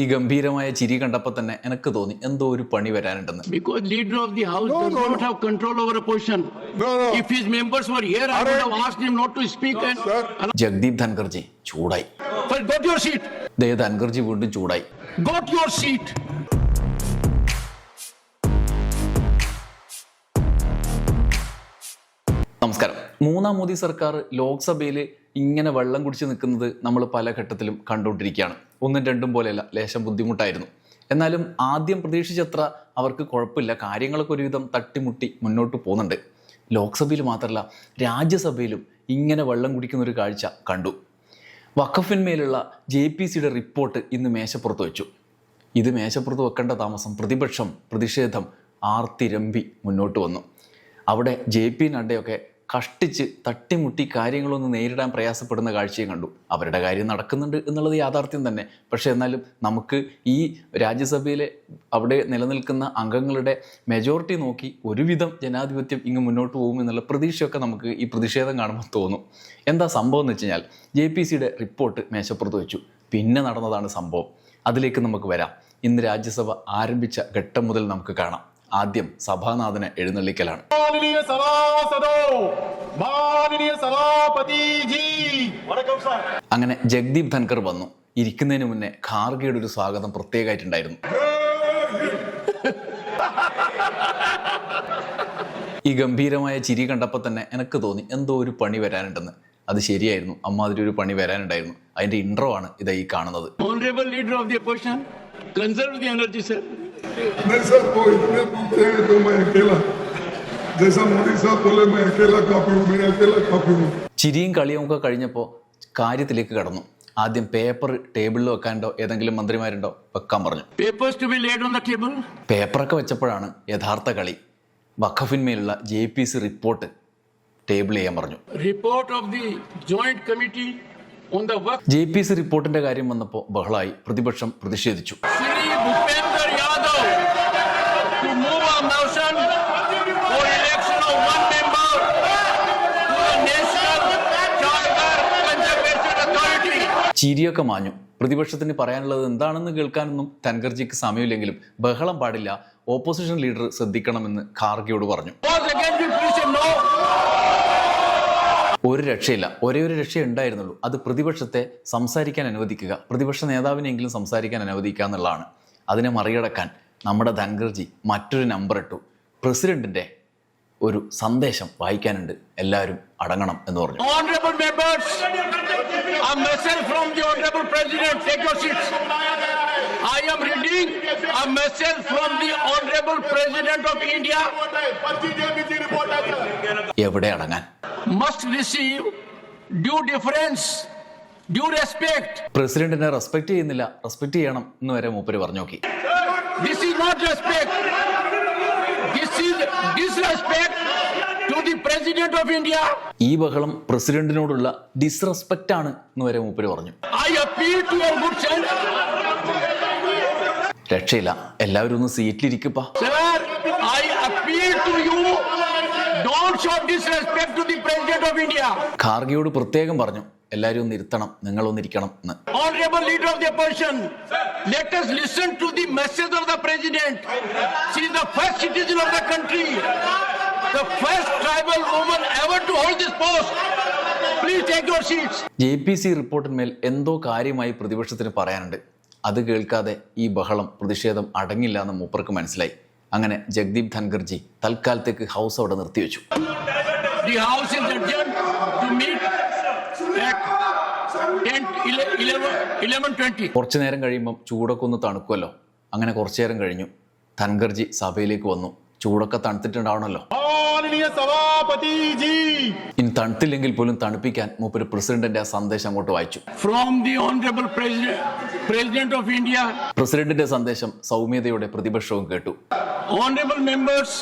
ഈ ഗംഭീരമായ ചിരി കണ്ടപ്പോ തന്നെ എനിക്ക് തോന്നി എന്തോ ഒരു പണി വരാനുണ്ടെന്ന്. Because leader of the house don't have control over A if his members were here I would have asked him not to speak and Jagdeep ധൻകർജി ചൂടായി. ഗോട്ട് യുവർ സീറ്റ് ദേ ധൻകർജി വീണ്ടും ചൂടായി. ഗോട്ട് യുവർ സീറ്റ് നമസ്കാരം. മൂന്നാം മോദി സർക്കാർ ലോക്സഭയിൽ ഇങ്ങനെ വെള്ളം കുടിച്ച് നിൽക്കുന്നത് നമ്മൾ പല ഘട്ടത്തിലും കണ്ടുകൊണ്ടിരിക്കുകയാണ്. ഒന്നും രണ്ടും പോലെയല്ല ലേശം ബുദ്ധിമുട്ടായിരുന്നു. എന്നാലും ആദ്യം പ്രതീക്ഷിച്ചത്ര അവർക്ക് കുഴപ്പമില്ല. കാര്യങ്ങളൊക്കെ ഒരുവിധം തട്ടിമുട്ടി മുന്നോട്ട് പോകുന്നുണ്ട്. ലോക്സഭയിൽ മാത്രമല്ല രാജ്യസഭയിലും ഇങ്ങനെ വെള്ളം കുടിക്കുന്ന ഒരു കാഴ്ച കണ്ടു. വഖഫിന്മേലുള്ള ജെ പി സിയുടെ റിപ്പോർട്ട് ഇന്ന് മേശപ്പുറത്ത് വെച്ചു. ഇത് മേശപ്പുറത്ത് വെക്കേണ്ട താമസം പ്രതിപക്ഷം പ്രതിഷേധം ആർത്തിരമ്പി മുന്നോട്ട് വന്നു. അവിടെ ജെ പി നഡ്ഡയൊക്കെ കഷ്ടിച്ച് തട്ടിമുട്ടി കാര്യങ്ങളൊന്ന് നേരിടാൻ പ്രയാസപ്പെടുന്ന കാഴ്ചയും കണ്ടു. അവരുടെ കാര്യം നടക്കുന്നുണ്ട് എന്നുള്ളത് യാഥാർത്ഥ്യം തന്നെ. പക്ഷേ എന്നാലും നമുക്ക് ഈ രാജ്യസഭയിലെ അവിടെ നിലനിൽക്കുന്ന അംഗങ്ങളുടെ മെജോറിറ്റി നോക്കി ഒരുവിധം ജനാധിപത്യം ഇങ്ങ് മുന്നോട്ട് പോകും എന്നുള്ള പ്രതീക്ഷയൊക്കെ നമുക്ക് ഈ പ്രതിഷേധം കാണുമ്പോൾ തോന്നും. എന്താ സംഭവം എന്ന് വെച്ച് കഴിഞ്ഞാൽ ജെ പി സിയുടെ റിപ്പോർട്ട് മേശപ്പുറത്ത് വെച്ചു. പിന്നെ നടന്നതാണ് സംഭവം. അതിലേക്ക് നമുക്ക് വരാം. ഇന്ന് രാജ്യസഭ ആരംഭിച്ച ഘട്ടം മുതൽ നമുക്ക് കാണാം. ആദ്യം സഭാനാഥന് എഴുന്നള്ളിക്കലാണ്. അങ്ങനെ ജഗ്ദീപ് ധൻകർ വന്നു. ഇരിക്കുന്നതിന് മുന്നേ ഖാർഗയുടെ ഒരു സ്വാഗതം പ്രത്യേകമായിട്ടുണ്ടായിരുന്നു. ഈ ഗംഭീരമായ ചിരി കണ്ടപ്പോൾ തന്നെ എനിക്ക് തോന്നി എന്തോ ഒരു പണി വരാനുണ്ടെന്ന്. അത് ശരിയായിരുന്നു. അമ്മാതിരി ഒരു പണി വരാനുണ്ടായിരുന്നു. അതിന്റെ ഇൻട്രോ ആണ് ഇതായി കാണുന്നത്. Honorable leader of the opposition, conserve the energy, sir. नहीं सर वो इतने पूछते हैं तो मैं अकेला जैसा मोदी साहब बोले मैं अकेला काफी हूँ मैं अकेला काफी हूँ ചിരിയും കളിയും ഒക്കെ കഴിഞ്ഞപ്പോൾ കാര്യത്തിലേക്ക് കടന്നു ആദ്യം പേപ്പർ ടേബിളിൽ വെക്കാനുണ്ടോ ഏതെങ്കിലും മന്ത്രിമാരുണ്ടോ വെക്കാൻ പറഞ്ഞു Papers to be laid on the table. പേപ്പറൊക്കെ വെച്ചപ്പോഴാണ് യഥാർത്ഥ കളി വഖഫിന്മേലുള്ള J P C report table ചെയ്യാൻ പറഞ്ഞു Report of the joint committee on the work. J P C റിപ്പോർട്ടിന്റെ കാര്യം വന്നപ്പോൾ ബഹളായി. പ്രതിപക്ഷം പ്രതിഷേധിച്ചു. ചിരിയൊക്കെ മാഞ്ഞു. പ്രതിപക്ഷത്തിന് പറയാനുള്ളത് എന്താണെന്ന് കേൾക്കാനൊന്നും തൻഗർജിക്ക് സമയമില്ലെങ്കിലും ബഹളം പാടില്ല. ഓപ്പോസിഷൻ ലീഡർ ശ്രദ്ധിക്കണമെന്ന് ഖാർഗെയോട് പറഞ്ഞു Was against it, please say no. ഒരു രക്ഷയില്ല. ഒരേ ഒരു രക്ഷ ഉണ്ടായിരുന്നുള്ളൂ. അത് പ്രതിപക്ഷത്തെ സംസാരിക്കാൻ അനുവദിക്കുക. പ്രതിപക്ഷ നേതാവിനെങ്കിലും സംസാരിക്കാൻ അനുവദിക്കുക എന്നുള്ളതാണ്. അതിനെ മറികടക്കാൻ നമ്മുടെ ധങ്കർജി മറ്റൊരു നമ്പർ ഇട്ടു. പ്രസിഡന്റിന്റെ ഒരു സന്ദേശം വായിക്കാനുണ്ട്. എല്ലാവരും അടങ്ങണം എന്ന് പറഞ്ഞു. Honorable members, from the Honorable President. Take your seats. I am reading a message from the Honorable President of India. എവിടെ അടങ്ങാൻ? Must receive due difference due respect പ്രസിഡന്റിനെ റെസ്പെക്ട് ചെയ്യുന്നില്ല. റെസ്പെക്ട് ചെയ്യണം എന്ന് വരെ മൂപ്പര് പറഞ്ഞു നോക്കി. This is not respect this is disrespect to the President of India ഈ ബഹളം പ്രസിഡന്റിനോടുള്ള ഡിസ്റെസ്പെക്ട് ആണ് എന്ന് വരെ മൂപ്പര് പറഞ്ഞു. I appeal to your good sense രക്ഷയില്ല എല്ലാവരും ഒന്ന് സീറ്റിലിരിക്കുപ്പാ Sir, I appeal to you. Don't show disrespect to the President of India. ഖാർഗെയോട് പ്രത്യേകം പറഞ്ഞു എല്ലാവരും ഒന്ന് ഇരുത്തണം നിങ്ങളൊന്നിരിക്കണം എന്ന് Honorable Leader of the Opposition, let us listen to the message of the President. She is the first citizen of the country, the first tribal woman ever to hold this post. Please take your seats. J P C റിപ്പോർട്ടിന്മേൽ എന്തോ കാര്യമായി പ്രതിപക്ഷത്തിന് പറയാനുണ്ട് അത് കേൾക്കാതെ ഈ ബഹളം പ്രതിഷേധം അടങ്ങില്ല എന്ന് മൂപ്പർക്ക് മനസ്സിലായി. അങ്ങനെ ജഗ്ദീപ് ധൻഖർജി തൽക്കാലത്തേക്ക് ഹൗസ് അവിടെ നിർത്തിവെച്ചു കുറച്ചു നേരം കഴിയുമ്പം ചൂടൊക്കെ ഒന്ന് തണുക്കുമല്ലോ. അങ്ങനെ കുറച്ചു നേരം കഴിഞ്ഞു. ധൻഖർജി സഭയിലേക്ക് വന്നു. ചൂടൊക്കെ തണുത്തിട്ടുണ്ടാവണല്ലോ. സഭാപതി ഇൻ തണുത്തില്ലെങ്കിൽ പോലും തണുപ്പിക്കാൻ മൂപ്പര് പ്രസിഡന്റിന്റെ സന്ദേശം അങ്ങോട്ട് വായിച്ചു. From the honourable President of India പ്രസിഡന്റിന്റെ സന്ദേശം സൗമ്യതയുടെ പ്രതിപക്ഷവും കേട്ടു. Honourable members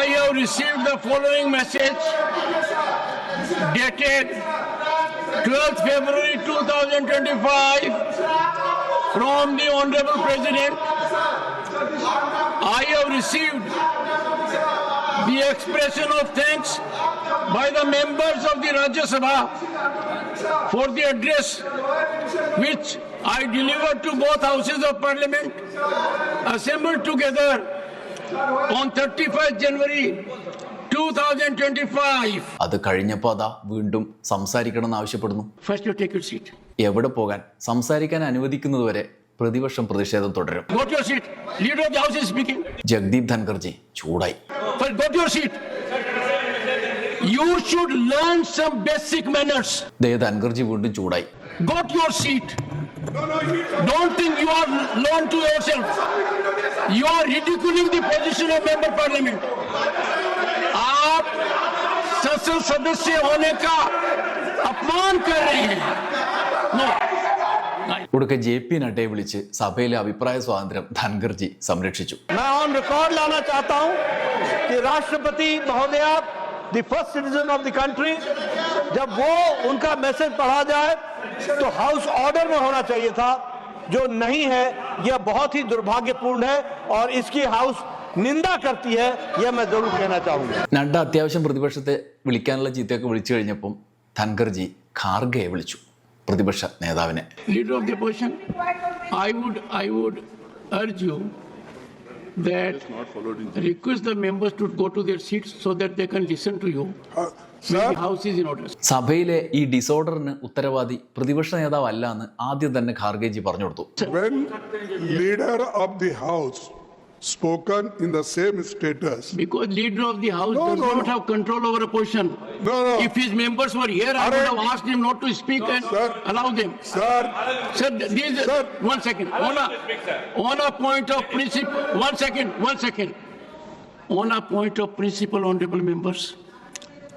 I have receive the following message dated twelfth February two thousand twenty five from the honourable President I have received the expression of thanks by the members of the Rajya Sabha for the address which I delivered to both houses of parliament, assembled together on 31st January 2025. അത് കഴിഞ്ഞപ്പോൾ അതാ വീണ്ടും സംസാരിക്കണമെന്ന് ആവശ്യപ്പെടുന്നു First, you take your seat. എവിടെ പോകാൻ സംസാരിക്കാൻ അനുവദിക്കുന്നതുവരെ പ്രതിപക്ഷം പ്രതിഷേധം തുടരും Go to your seat. Leader of the House is speaking. Jagdeep ധൻഖർജി ചൂടായി First, go to your seat. You should learn some basic manners. ദേ ധൻഖർജി വീണ്ടും ചൂടായി Go to your seat. Don't think you are known to yourself. You are ridiculing the position of member parliament. आप संसद सदस्य होने का अपमान कर रहे हैं No. ഒടുക്കെ ജെ പി നഡ്ഡയെ വിളിച്ച് സഭയിലെ അഭിപ്രായ സ്വാതന്ത്ര്യം ധൻഖർജി സംരക്ഷിച്ചു मैं ऑन रिकॉर्ड लाना चाहता हूं कि राष्ट्रपति महोदया the first citizen of the country जब वो उनका मैसेज पढ़ा जाए तो हाउस ऑर्डर में होना चाहिए था जो नहीं है यह बहुत ही दुर्भाग्यपूर्ण है और इसकी हाउस निंदा करती है यह मैं जरूर कहना चाहूंगा നഡ്ഡ അത്യാവശ്യം പ്രതിപക്ഷത്തെ വിളിക്കാനുള്ള ചീത്തയൊക്കെ വിളിച്ചു കഴിഞ്ഞപ്പം ധൻഖർജി ഖാർഗയെ വിളിച്ചു പ്രതിപക്ഷ നേതാവിനെ. Leader of the opposition I would I would urge you that the members to go to their seats so that they can listen to you സഭയിലെ ഈ ഡിസോർഡറിന് ഉത്തരവാദി പ്രതിപക്ഷ നേതാവ് അല്ല എന്ന് ആദ്യം തന്നെ ഖാർഗേജി പറഞ്ഞു കൊടുത്തു. Leader of the house spoken in the same status, Because leader of the house No, does no, not no. have control over a position. No, no. If his members were here, I Are would have asked him not to speak and Sir. allow them. sir, Sir, these, Sir. one second, on a, speak, on a point of principle, one second, one second. On a point of principle, honorable members,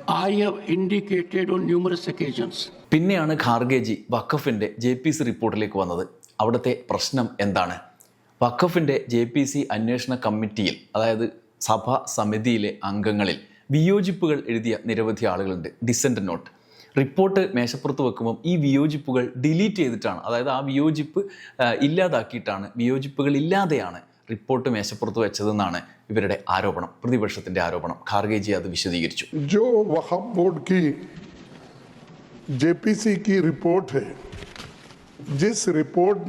I have indicated on numerous occasions പിന്നെയാണ് ഖാർഗേജി വഖഫിന്റെ J P C റിപ്പോർട്ടിലേക്ക് വന്നത് അവിടുത്തെ പ്രശ്നം എന്താണ് വഖഫിന്റെ J P C അന്വേഷണ കമ്മിറ്റിയിൽ അതായത് സഭാ സമിതിയിലെ അംഗങ്ങളിൽ വിയോജിപ്പുകൾ എഴുതിയ നിരവധി ആളുകളുണ്ട്. Descend not. റിപ്പോർട്ട് മേശപ്പുറത്ത് വെക്കുമ്പം ഈ വിയോജിപ്പുകൾ ഡിലീറ്റ് ചെയ്തിട്ടാണ് അതായത് ആ വിയോജിപ്പ് ഇല്ലാതാക്കിയിട്ടാണ് വിയോജിപ്പുകൾ ഇല്ലാതെയാണ് റിപ്പോർട്ട് മേശപ്പുറത്ത് വെച്ചതെന്നാണ് ഇവരുടെ ആരോപണം പ്രതിപക്ഷത്തിന്റെ ആരോപണം. ഖാർഗേജി അത് വിശദീകരിച്ചു. ജോ Waqf board J P C കി റിപ്പോർട്ട് ജിസ് जिस रिपोर्ट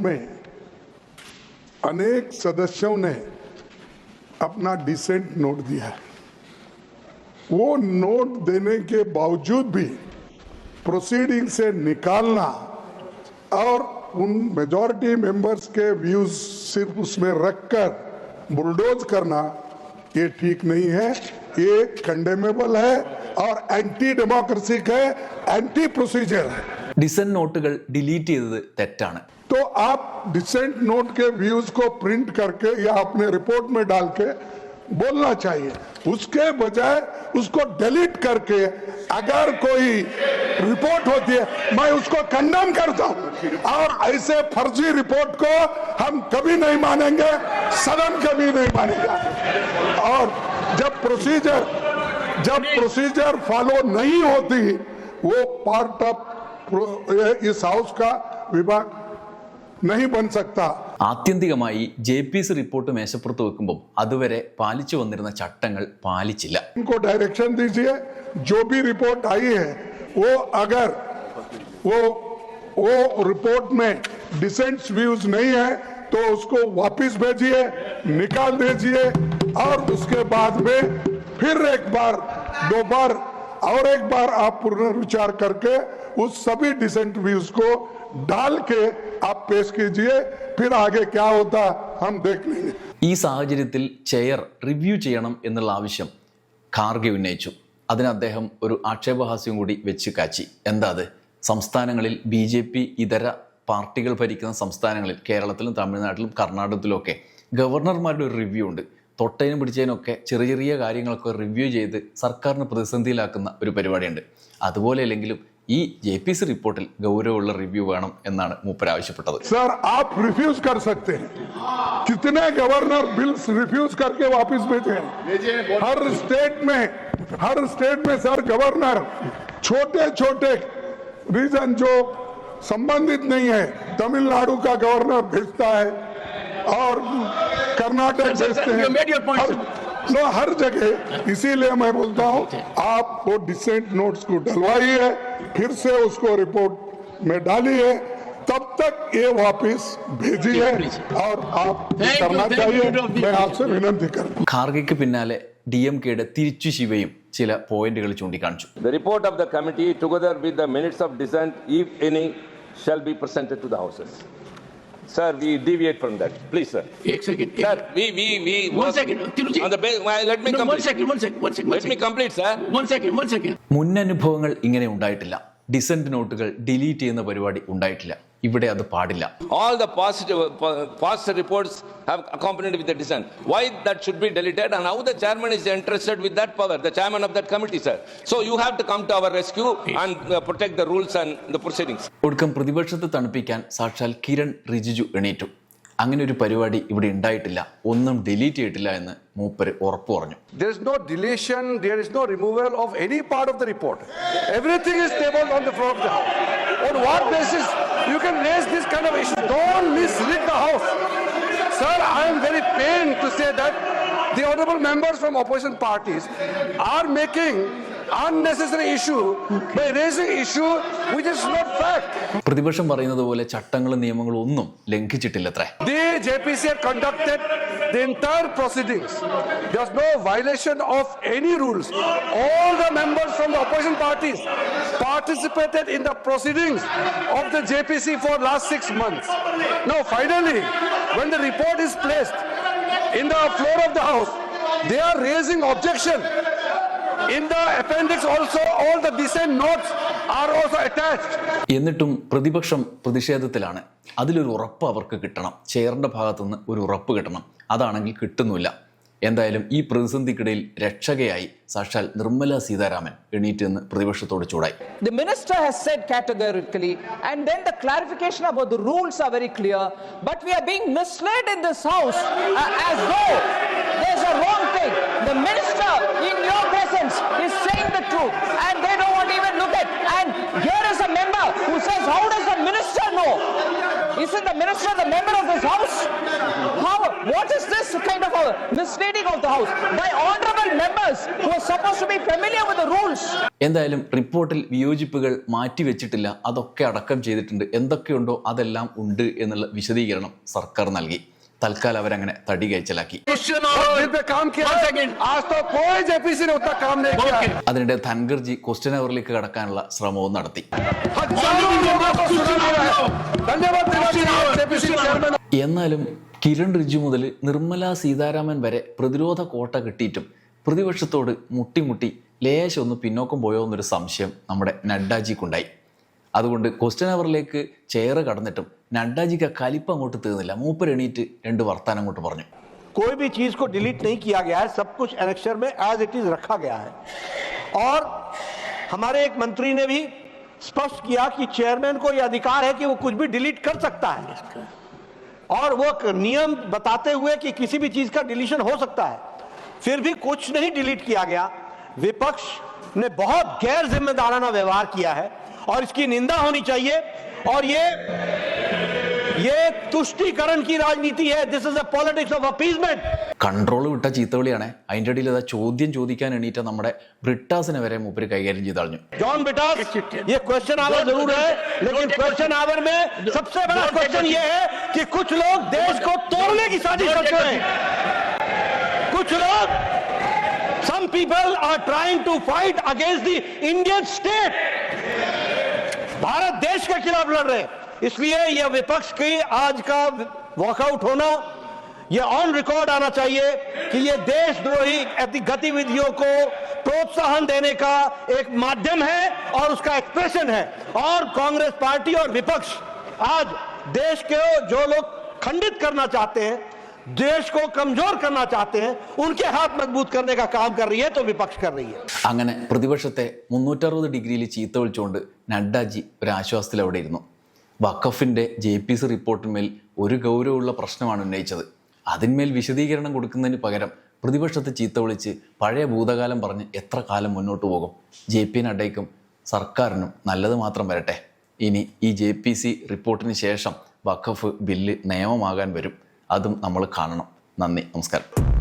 अनेक सदस्यों ने अपना डिसेंट नोट दिया है। वो नोट देने के बावजूद भी प्रोसीडिंग से निकालना और उन मेजॉरिटी मेंबर्स के व्यूज़ सिर्फ़ उसमें रखकर बुलडोज करना, ये ठीक नहीं है। ये कंडेमेबल है और एंटी डेमोक्रेसिक है एंटी प्रोसीजर है। ഡിസൻ നോട്ടുകൾ ഡിലീറ്റ് ചെയ്തത് തെറ്റാണ് तो आप डिसेंट नोट के व्यूज को प्रिंट करके या अपने रिपोर्ट में डाल के बोलना चाहिए उसके बजाय उसको डिलीट करके अगर कोई रिपोर्ट होती है मैं उसको कंडम करता हूं और ऐसे फर्जी रिपोर्ट को हम कभी नहीं मानेंगे सदन कभी नहीं मानेगा और जब प्रोसीजर जब प्रोसीजर फॉलो नहीं होती वो पार्ट ऑफ इस हाउस का विभाग नहीं बन सकता ആത്യന്തികമായി ജെ പി സി റിപ്പോർട്ട് മേശപ്പുറത്ത് വെക്കുമ്പോൾ അതുവരെ പാലിച്ചു വന്നിരുന്ന ചട്ടങ്ങൾ പാലിച്ചില്ല उनको डायरेक्शन दीजिए जो भी रिपोर्ट आई है वो अगर वो वो रिपोर्ट में डिसेंट व्यूज नहीं है तो उसको वापस भेजिए निकाल दीजिए और उसके बाद में फिर एक बार दो बार और एक बार आप पुनर्विचार करके उस सभी डिसेंट व्यूज को डाल के आप पेश कीजिए फिर आगे क्या होता हम देख लेंगे ഈ സാഹചര്യത്തിൽ ചെയർ റിവ്യൂ ചെയ്യണം എന്നുള്ള ആവശ്യം ഖാർഗെ ഉന്നയിച്ചു അതിന് അദ്ദേഹം ഒരു ആക്ഷേപഹാസ്യം കൂടി വെച്ച് കാച്ചി എന്താ അത് സംസ്ഥാനങ്ങളിൽ ബി ജെ പി ഇതര പാർട്ടികൾ ഭരിക്കുന്ന സംസ്ഥാനങ്ങളിൽ കേരളത്തിലും തമിഴ്നാട്ടിലും കർണാടകത്തിലും ഒക്കെ ഗവർണർമാരുടെ ഒരു റിവ്യൂ ഉണ്ട് തൊട്ടതിനും പിടിച്ചതിനൊക്കെ ചെറിയ ചെറിയ കാര്യങ്ങളൊക്കെ റിവ്യൂ ചെയ്ത് സർക്കാരിന് പ്രതിസന്ധിയിലാക്കുന്ന ഒരു പരിപാടിയുണ്ട് അതുപോലെ അല്ലെങ്കിലും ഈ ജെ പി സി റിപ്പോർട്ടിൽ ഗൗരവമുള്ള റിവ്യൂ വേണം എന്നാണ് മൂപ്പർ ആവശ്യപ്പെട്ടത് सर आप रिफ्यूज कर सकते हैं कितने गवर्नर बिल्स रिफ्यूज करके वापस भेजे हैं हर स्टेट में हर स्टेट में सर गवर्नर छोटे छोटे रीजन जो संबंधित नहीं है तमिलनाडु का गवर्नर भेजता है और कर्नाटक Sir, sir, भेजते sir, हैं you made your point, her- no हर जगह इसीलिए मैं बोलता हूं आप वो डिसेंट नोट्स को डलवाइए फिर से उसको रिपोर्ट में डालिए तब तक ये वापस भेजी है और आप Thank you, करना thank you, चाहिए Dr. मैं आपसे विनंती करता हूं ഖാർഗെക്ക് പിന്നാലെ ഡി എം കെയുടെ തിരിച്ചു ശിവയും ചില പോയിന്റുകൾ ചൂണ്ടിക്കാണിച്ചു The report of the committee, together with the minutes of dissent, if any, shall be presented to the houses. Sir, we deviate from that. Please, sir. One second. Sir, we, we, we. One second. On the base, let me no, complete. One second, one second, one second. Let second. me complete, sir. One second, one second. മുൻ അനുഭവങ്ങൾ ഇങ്ങനെ ഉണ്ടായിട്ടില്ല descent നോട്ടുകൾ delete ചെയ്യുന്ന പരിപാടി ഉണ്ടായിട്ടില്ല ഇവിടെ അത് പാടില്ല All the positive, uh, past reports have accompanied with the dissent. Why that should be deleted and how the chairman is interested with that power, the chairman of that committee, sir. So you have to come to our rescue and uh, protect the rules and the proceedings. ഒടുക്കം പ്രതിപക്ഷത്തെ തണുപ്പിക്കാൻ സാക്ഷാൽ കിരൺ റിജിജു എണീറ്റു അങ്ങനെ ഒരു പരിപാടി ഇവിടെ ഉണ്ടായിട്ടില്ല ഒന്നും ഡിലീറ്റ് ചെയ്തിട്ടില്ല എന്ന് മൂപ്പര് ഉറപ്പ് പറഞ്ഞു There is no deletion, there is no removal of any part of the report. Everything is tabled on the floor of the House. On what basis you can raise this kind of issue? Don't mislead the House. Sir, I am very pained to say that the honorable members from opposition parties are making unnecessary issue by raising issue which is not fact. പ്രതിപക്ഷം പറയുന്നത് പോലെ ചട്ടങ്ങളും നിയമങ്ങളും ഒന്നും ലംഘിച്ചിട്ടില്ലത്രേ The JPC conducted the entire proceedings. There's no violation of any rules. All the members from the opposition parties participated in the proceedings of the JPC for last six months. Now finally, when the report is placed in the floor of the house, they are raising objection. In the appendix also, all the dissent notes are also attached. എന്നിട്ടും പ്രതിപക്ഷം പ്രതിഷേധത്തിലാണ് അതിലൊരു ഉറപ്പ് അവർക്ക് കിട്ടണം ചെയറിന്റെ ഭാഗത്തുനിന്ന് ഒരു ഉറപ്പ് കിട്ടണം അതാണെങ്കിൽ കിട്ടുന്നില്ല എന്തായാലും ഈ പ്രതിസന്ധിക്കിടയിൽ രക്ഷകയായി സാക്ഷാൽ നിർമ്മല സീതാരാമൻ എണീറ്റെന്ന് നിന്ന് പ്രതിപക്ഷത്തോട് ചൂടായി. The minister has said categorically and then the clarification about the rules are very clear but we are being mislead in this house as though there's a wrong thing the minister in your presence is saying the truth and they don't even look and here is a member who says how does the minister know is the minister the member of this house how what is this kind misleading of the house by honorable members who are supposed to be familiar with the rules എന്തായാലും റിപ്പോർട്ടിൽ വിയോജിപ്പുകൾ മാറ്റിവെച്ചിട്ടില്ല അതൊക്കെ അടക്കം ചെയ്തിട്ടുണ്ട് എന്തൊക്കെയുണ്ടോ അതെല്ലാം ഉണ്ട് എന്നുള്ള വിശദീകരണം സർക്കാർ നൽകി തൽക്കാലം അവരങ്ങനെ തടി കയച്ചലാക്കി അതിനിടെ ധൻഗർജി ക്വസ്റ്റ്യൻ അവറിലേക്ക് കടക്കാനുള്ള ശ്രമവും നടത്തി എന്നാലും കിരൺ റിജു മുതൽ നിർമ്മല സീതാരാമൻ വരെ പ്രതിരോധ കോട്ട കിട്ടിയിട്ടും പ്രതിപക്ഷത്തോട് മുട്ടിമുട്ടി ലേശം ഒന്ന് പിന്നോക്കം പോയോ എന്നൊരു സംശയം നമ്മുടെ നഡ്ഡാജിക്കുണ്ടായി അതുകൊണ്ട് ക്വസ്റ്റ്യൻ അവറിലേക്ക് ചെയർ കടന്നിട്ടും നഡ്ഡാജിക്ക് ആ കലിപ്പ് അങ്ങോട്ട് തീർന്നില്ല മൂപ്പർ എണീറ്റ് രണ്ട് വർത്താനം അങ്ങോട്ട് പറഞ്ഞു कोई भी चीज को डिलीट नहीं किया गया है सब कुछ एनेक्चर में एज इट इज रखा गया है और हमारे एक मंत्री ने भी स्पष्ट किया कि चेयरमैन को यह अधिकार है कि वो कुछ भी डिलीट कर सकता है और वो नियम बताते हुए कि किसी भी चीज़ का डिलीशन हो सकता है। फिर भी कुछ नहीं डिलीट किया गया। विपक्ष ने बहुत गैर जिम्मेदाराना व्यवहार किया है और इसकी निंदा होनी चाहिए। और ये ये तुष्टीकरण की राजनीति है this is a politics of appeasement control വിട്ട ചീത്തവിളിയാണേ അതിൻ്റെ ഇടയിൽ അതാ ചോദ്യം ചോദിക്കാൻ എണീറ്റ നമ്മുടെ ബ്രിട്ടാസിനെ വരെ മൂപ്പര് കൈകാര്യം ചെയ്ത് കളഞ്ഞു जॉन बिटास ये क्वेश्चन आवर जरूर है लेकिन क्वेश्चन आवर में सबसे बड़ा क्वेश्चन ये है कि कुछ लोग देश को तोड़ने की साजिश करते हैं कुछ लोग some people are trying to fight against the Indian state Bharat देश के खिलाफ लड़ रहे हैं इसलिए यह विपक्ष की आज का वॉकआउट होना यह ऑन रिकॉर्ड आना चाहिए कि यह देशद्रोही ऐसी गतिविधियों को प्रोत्साहन देने का एक माध्यम है और उसका एक्सप्रेशन है और कांग्रेस पार्टी और विपक्ष आज देश के जो लोग खंडित करना चाहते हैं देश को कमजोर करना चाहते हैं उनके हाथ मजबूत करने का काम कर रही है तो विपक्ष कर रही है അങ്ങനെ പ്രതിപക്ഷത്തെ മുന്നൂറ്ററുപത് ഡിഗ്രിയിൽ ചീത്ത വിളിച്ചുകൊണ്ട് നഡ്ഡാജി ഒരു ആശ്വാസത്തിൽ അവിടെ ഇരുന്നു വഖഫിന്റെ ജെ പി സി റിപ്പോർട്ടിന്മേൽ ഒരു ഗൗരവമുള്ള പ്രശ്നമാണ് ഉന്നയിച്ചത്. അതിന്മേൽ വിശദീകരണം കൊടുക്കുന്നതിന് പകരം പ്രതിപക്ഷത്തെ ചീത്ത വിളിച്ച് പഴയ ഭൂതകാലം പറഞ്ഞ് എത്ര കാലം മുന്നോട്ട് പോകും? ജെ പി നഡ്ഡയ്ക്കും സർക്കാരിനും നല്ലത് മാത്രം വരട്ടെ. ഇനി ഈ ജെ പി സി റിപ്പോർട്ടിന് ശേഷം വഖഫ് ബില്ല് നിയമമാകാൻ വരും. അതും നമ്മൾ കാണണം. നന്ദി നമസ്കാരം.